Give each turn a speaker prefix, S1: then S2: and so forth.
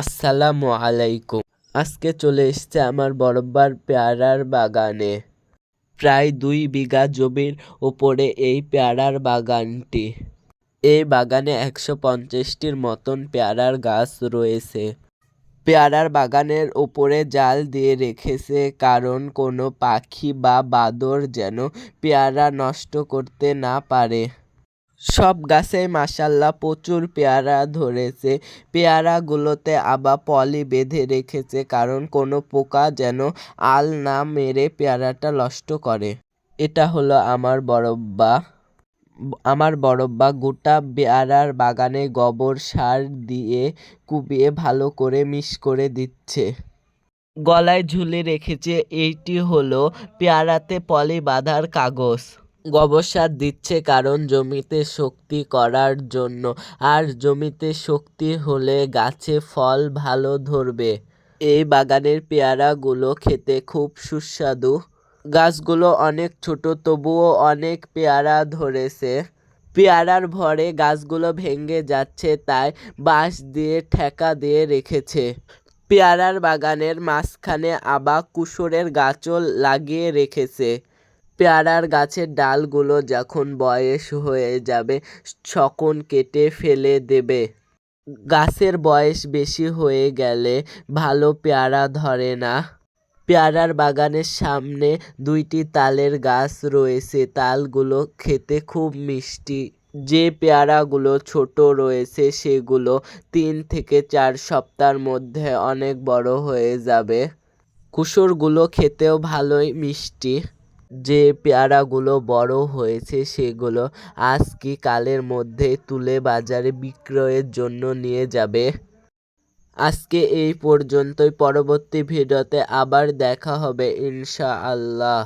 S1: আসসালামু আলাইকুম। আজকে চলে এসছে আমার বড়ব্বার পেয়ারার বাগানে। প্রায় দুই বিঘা জমির উপরে এই পেয়ারার বাগানটি। এই বাগানে একশো পঞ্চাশটির মতন পেয়ারার গাছ রয়েছে। পেয়ারার বাগানের উপরে জাল দিয়ে রেখেছে কারণ কোনো পাখি বা বাদর যেন পেয়ারা নষ্ট করতে না পারে। সব গাছে মাসাল্লাহ প্রচুর পেয়ারা ধরেছে। পেয়ারাগুলোতে আবার পলি বেঁধে রেখেছে কারণ কোনো পোকা যেন আল না মেরে পেয়ারাটা নষ্ট করে। এটা হলো আমার বড়ব্বা। আমার বড়ব্বা গোটা পেয়ারার বাগানে গোবর সার দিয়ে কুপিয়ে ভালো করে মিশ করে দিচ্ছে। গলায় ঝুলে রেখেছে, এইটি হলো পেয়ারাতে পলি বাঁধার কাগজ। গোবর সার দিচ্ছে কারণ জমিতে শক্তি করার জন্য, আর জমিতে শক্তি হলে গাছে ফল ভালো ধরবে। এই বাগানের পেয়ারাগুলো খেতে খুব সুস্বাদু। গাছগুলো অনেক ছোট, তবুও অনেক পেয়ারা ধরেছে। পেয়ারার ভরে গাছগুলো ভেঙে যাচ্ছে, তাই বাঁশ দিয়ে, ঠেকা দিয়ে রেখেছে। পেয়ারার বাগানের মাঝখানে আবার কুশোরের গাছও লাগিয়ে রেখেছে। পেয়ারার গাছের ডালগুলো যখন বয়স হয়ে যাবে তখন কেটে ফেলে দেবে। গাছের বয়স বেশি হয়ে গেলে ভালো পেয়ারা ধরে না। পেয়ারার বাগানের সামনে দুইটি তালের গাছ রয়েছে। তালগুলো খেতে খুব মিষ্টি। যে পেয়ারাগুলো ছোট রয়েছে, সেগুলো তিন থেকে চার সপ্তাহের মধ্যে অনেক বড় হয়ে যাবে। কুসুরগুলো খেতেও ভালোই মিষ্টি। যে পেয়ারাগুলো বড় হয়েছে সেগুলো আজ কি কালের মধ্যে তুলে বাজারে বিক্রয়ের জন্য নিয়ে যাবে? আজকে এই পর্যন্তই। পরবর্তী ভিডিওতে আবার দেখা হবে, ইনশাআল্লাহ।